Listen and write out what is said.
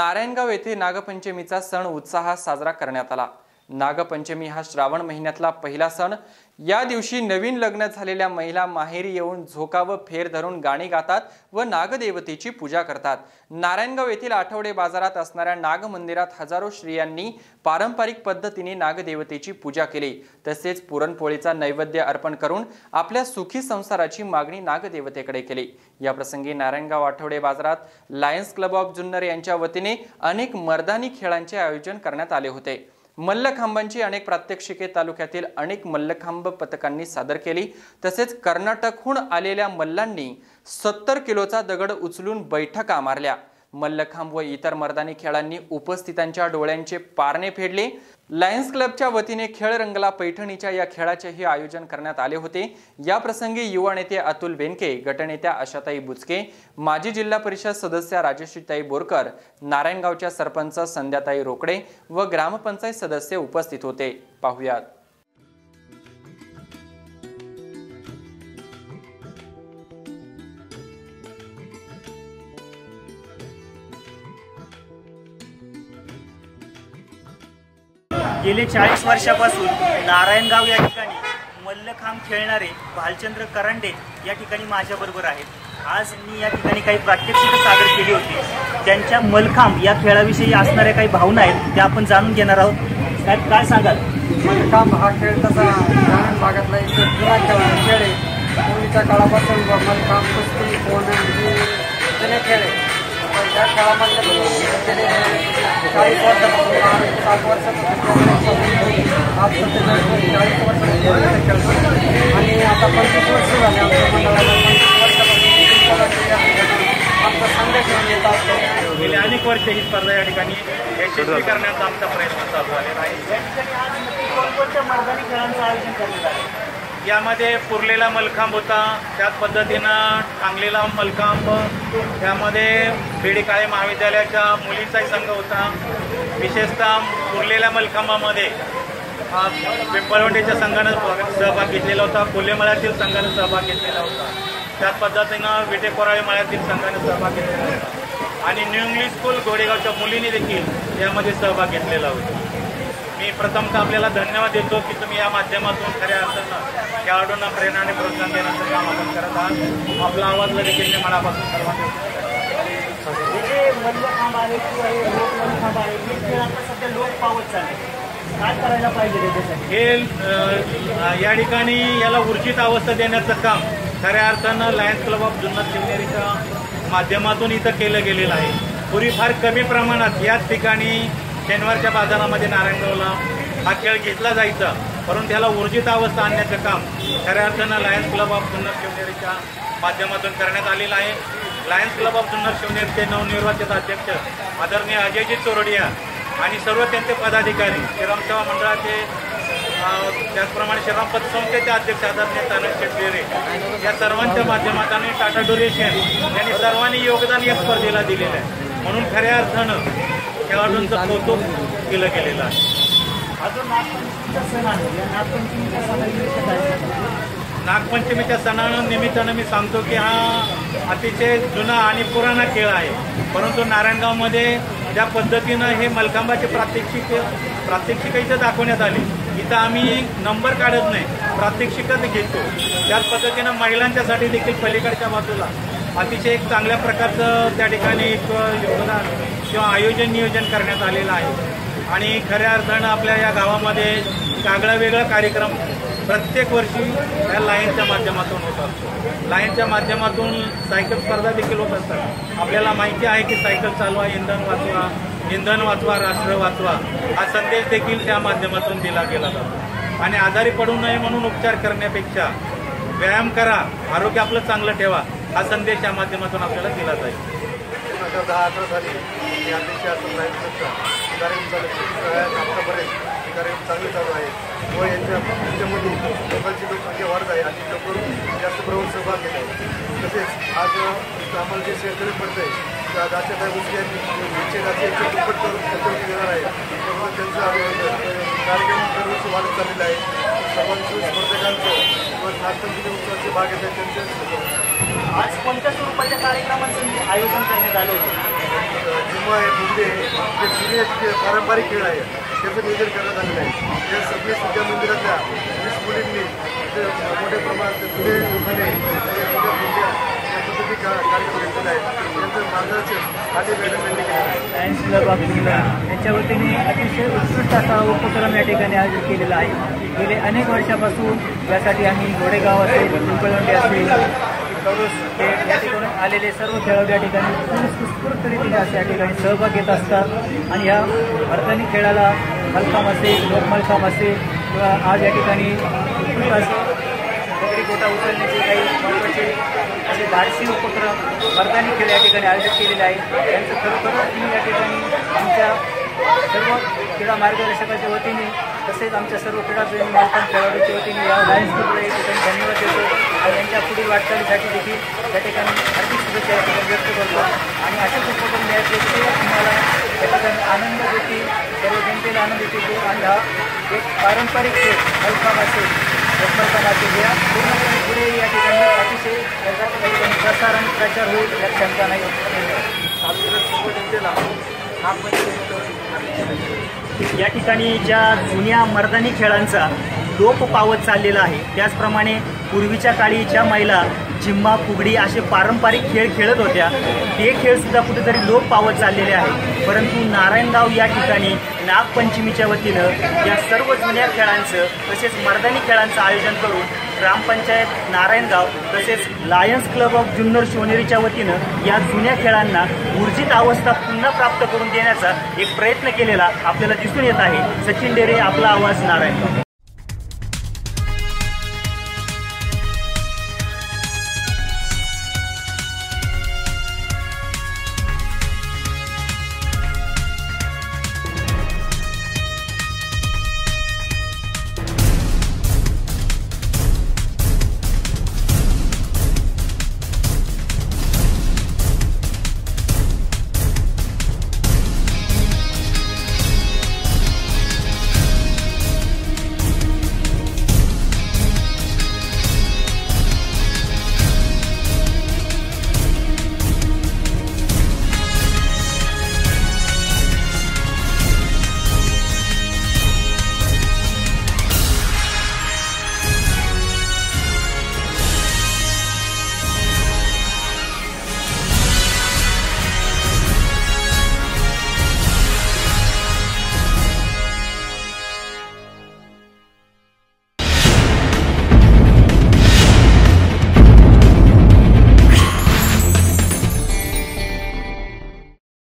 नारायणगाव येथे नागपंचमीचा सण उत्साहात साजरा करण्यात आला. नागपंचमी हा श्रावण महिन्यातला पहिला सण. या दिवशी नवीन लग्न झालेल्या महिला माहेरी येऊन झोका व फेर धरून गाणी गातात व नागदेवतेची पूजा करतात. नारायणगाव येथील आठवडे बाजारात असणाऱ्या नाग मंदिरात हजारो स्त्रियांनी पारंपरिक पद्धतीने नागदेवतेची पूजा केली. तसेच पुरणपोळीचा नैवेद्य अर्पण करून आपल्या सुखी संसाराची मागणी नागदेवतेकडे केली. या प्रसंगी नारायणगाव आठवडे बाजारात लायन्स क्लब ऑफ जुन्नर यांच्या वतीने अनेक मर्दानी खेळांचे आयोजन करण्यात आले होते. मल्लखांबांची अनेक प्रात्यक्षिके तालुक्यातील अनेक मल्लखांब पथकांनी सादर केली. तसेच कर्नाटकहून आलेल्या मल्लांनी सत्तर किलोचा दगड उचलून बैठका मारल्या. मल्लखांब व इतर मर्दानी खेळांनी उपस्थितांच्या डोळ्यांचे पारणे फेडले. लायन्स क्लबच्या वतीने खेळ रंगला पैठणीच्या या खेळाचेही आयोजन करण्यात आले होते. या प्रसंगी युवा नेते अतुल बेनके गटनेत्या आशाताई बुचके माजी जिल्हा परिषद सदस्या राजश्रीताई बोरकर नारायणगावच्या सरपंच संध्याताई रोकडे व ग्रामपंचायत सदस्य उपस्थित होते. पाहुयात. गेले चाळीस वर्षापासून नारायणगाव या ठिकाणी मल्लखांब खेळणारे भालचंद्र करंडे या ठिकाणी माझ्याबरोबर आहेत. आज मी या ठिकाणी काही प्रात्यक्षिकं सादर केली होती. त्यांच्या मलखांब या खेळाविषयी असणाऱ्या काही भावना आहेत त्या आपण जाणून घेणार आहोत. साहेब काय सांगाल? मलखांब हा खेळ तसा ग्रामीण भागातला एक जुना खेळ खेळ आहे. पूर्वीच्या काळापासून मलखांब कुस्ती पोहणं हे जुने खेळ आहे. पण त्या खेळामधले चाळीस वर्षापासून साठ वर्षापासून आज सत्तेचाळीस चाळीस वर्ष आणि आता पंचवीस वर्ष झाले आमच्या मंडळाला पंचवीस वर्षापासून आमचा संघ घेऊन येत असतो गेले अनेक वर्ष ही स्पर्धा या ठिकाणी यशस्वी करण्याचा आमचा प्रयत्न चालू आलेला आहे. कोणकोणत्या मैदानी खेळांचं आयोजन करण्यात आलं? यामध्ये पुरलेला मलखांब होता. त्याच पद्धतीनं टांगलेला मलखांब. त्यामध्ये बेडी काळे महाविद्यालयाच्या मुलींचाही संघ होता. विशेषतः पुरलेल्या मलखांबामध्ये पिंपळवटेच्या संघानं सहभाग घेतलेला होता. कोल्हेमळ्यातील संघानं सहभाग घेतलेला होता. त्याच पद्धतीनं विटे कोराळे मळ्यातील संघानं सहभाग घेतलेला होता. आणि न्यू इंग्लिश स्कूल गोडेगावच्या मुलींनी देखील यामध्ये सहभाग घेतलेला होता. मी प्रथमतः आपल्याला धन्यवाद देतो की तुम्ही या माध्यमातून खऱ्या अर्थानं खेळाडूंना प्रेरणा आणि प्रोत्साहन देण्याचं काम आपण करत आहात. आपला आवाज देखील मी मनापासून सर्वांना हे काय करायला पाहिजे या ठिकाणी याला ऊर्जित अवस्था देण्याचं काम खऱ्या अर्थानं लायन्स क्लब ऑफ जुन्नर शिवनेरीच्या माध्यमातून इथं केलं गेलेलं आहे. पूर्वी फार कमी प्रमाणात याच ठिकाणी शनिवारच्या बाजारामध्ये नारायणगावला हा खेळ घेतला जायचा. परंतु त्याला ऊर्जित अवस्था आणण्याचं काम खऱ्या अर्थानं लायन्स क्लब ऑफ जुन्नर शिवनेरीच्या माध्यमातून करण्यात आलेलं आहे. लायन्स क्लब ऑफ जुन्नर शिवनेरीचे नवनिर्वाचित अध्यक्ष आदरणीय अजयजी चोरडिया आणि सर्व त्यांचे पदाधिकारी श्रीरामसेवा मंडळाचे त्याचप्रमाणे श्रीराम पतसंस्थेचे अध्यक्ष आदरणीय तानक शेटगिरे या सर्वांच्या माध्यमातून टाटा डोरेशन यांनी सर्वांनी योगदान या स्पर्धेला दिलेलं आहे. म्हणून खऱ्या अर्थानं खेळाडूंचं कौतुक केलं गेलेलं आहे. अजून नागपंचमीचा सण आहे. या नागपंचमीच्या सणानिमित्त काय सांगाल? नागपंचमीच्या सणानं निमित्तानं मी सांगतो की हा अतिशय जुना आणि पुराणा खेळ आहे. परंतु नारायणगावमध्ये ज्या पद्धतीनं हे मलकांबाचे प्रात्यक्षिक प्रात्यक्षिक इथं दाखवण्यात आले. इथं आम्ही नंबर काढत नाही प्रात्यक्षिकच घेतो. त्याच पद्धतीनं महिलांच्यासाठी देखील पलीकडच्या बाजूला अतिशय एक चांगल्या प्रकारचं त्या ठिकाणी एक योगदान किंवा आयोजन नियोजन करण्यात आलेलं आहे. आणि खऱ्या अर्थानं आपल्या या गावामध्ये कागळा आगळा वेगळा कार्यक्रम प्रत्येक वर्षी या लाईनच्या माध्यमातून होत असतो. माध्यमातून सायकल स्पर्धा देखील होत असतात. आपल्याला माहिती आहे की सायकल चालवा इंधन वाचवा इंधन वाचवा राष्ट्र वाचवा हा संदेश देखील त्या माध्यमातून दिला गेला जातो. आणि आजारी पडू नये म्हणून उपचार करण्यापेक्षा व्यायाम करा आरोग्य आपलं चांगलं ठेवा हा संदेश या माध्यमातून आपल्याला दिला जाईल. आता दहा अकरा साली आणि अध्यक्ष असं कार्यक्रम चालू आहे. आतापर्यंत हे कार्यक्रम चांगले चालू आहे. व यांच्या याच्यामधून लोकांची लोकसंख्या वाढत आहे. आणि लोक जास्त प्रमाणात सहभाग घेत आहे तसेच आज आम्हाला जे शेतकरी पडतं आहे त्या दाच्या काही गोष्टी आहेत. यांचे दाचे दुप्पट करून शेतकरी देणार आहे. त्यामुळे त्यांचा कार्यक्रम दरवर्षी वाढत चाललेला आहे. सर्वांचं स्पर्धकांचं नागपंचमी उत्सवाचे भाग येतात त्यांचे. आज कोणत्या स्वरूपाच्या कार्यक्रमांचं आयोजन करण्यात आलं होतं? जिम्मा आहे मुंडे जे जुने पारंपरिक खेळ आहे त्याचं नियोजन करण्यात आलेलं आहे. त्या सगळे विद्या मंदिरातल्या वीस मुलींनी ते मोठ्या प्रमाणात जुने लोकांनी जुन्या मुंड्या या पद्धती का कार्यक्रम घेतलेला आहे त्यांचं मार्गदर्शन खाली मॅडम यांनी केलेलं आहे. सायन्स क्लब ऑफ इंग्लंड यांच्या वतीने अतिशय उत्कृष्ट असा उपक्रम या ठिकाणी आयोजित केलेला आहे. गेले अनेक वर्षापासून यासाठी आम्ही घोडेगाव असेल पिंपळवंडी असेल या ठिकाणी आलेले सर्व खेळाडू या ठिकाणी उत्स्फूर्त रीतीने असे या ठिकाणी सहभाग घेत असतात. आणि या मर्दानी खेळाला मलकाम असेल लोकमलकाम असेल किंवा आज या ठिकाणी दगडी गोटा उचलण्याचे काही महत्त्वाचे असे धाडसी उपक्रम मर्दानी खेळ या ठिकाणी आयोजित केलेले आहे त्यांचं खरोखरच मी या ठिकाणी आमच्या सर्व क्रीडा मार्गदर्शकाच्या वतीने तसेच आमच्या सर्व क्रीडाप्रेमी मालकां खेळाडूच्या वतीने या लायन्स क्लबला या ठिकाणी धन्यवाद देतो आणि त्यांच्या पुढील वाटचालीसाठी देखील त्या ठिकाणी हार्दिक शुभेच्छा या ठिकाणी व्यक्त करतो. आणि असेच उपक्रम द्यायचे ते तुम्हाला त्या ठिकाणी आनंद देतील सर्व जनतेला आनंद देतील आणि हा एक पारंपरिक खेळ मलखांब असेल लोकमलखांब असेल या पूर्णपणे पुढे या ठिकाणी अतिशय याचा प्रसार आणि प्रचार होईल यात शंका नाही. सातव्या जनतेला या ठिकाणी ज्या जुन्या मर्दानी खेळांचा लोप पावत चाललेला आहे त्याचप्रमाणे पूर्वीच्या काळी ज्या महिला जिम्मा फुगडी असे पारंपरिक खेळ खेळत होत्या ते खेळसुद्धा कुठेतरी लोप पावत चाललेले आहेत. परंतु नारायणगाव या ठिकाणी नागपंचमीच्या वतीनं या सर्व जुन्या खेळांचं तसेच मर्दानी खेळांचं आयोजन करून ग्रामपंचायत नारायणगाव तसेच लायन्स क्लब ऑफ जुन्नर शिवनेरीच्या वतीनं या जुन्या खेळांना ऊर्जित अवस्था पुन्हा प्राप्त करून देण्याचा एक प्रयत्न केलेला आपल्याला दिसून येत आहे. सचिन डेरे आपला आवाज नारायणगाव.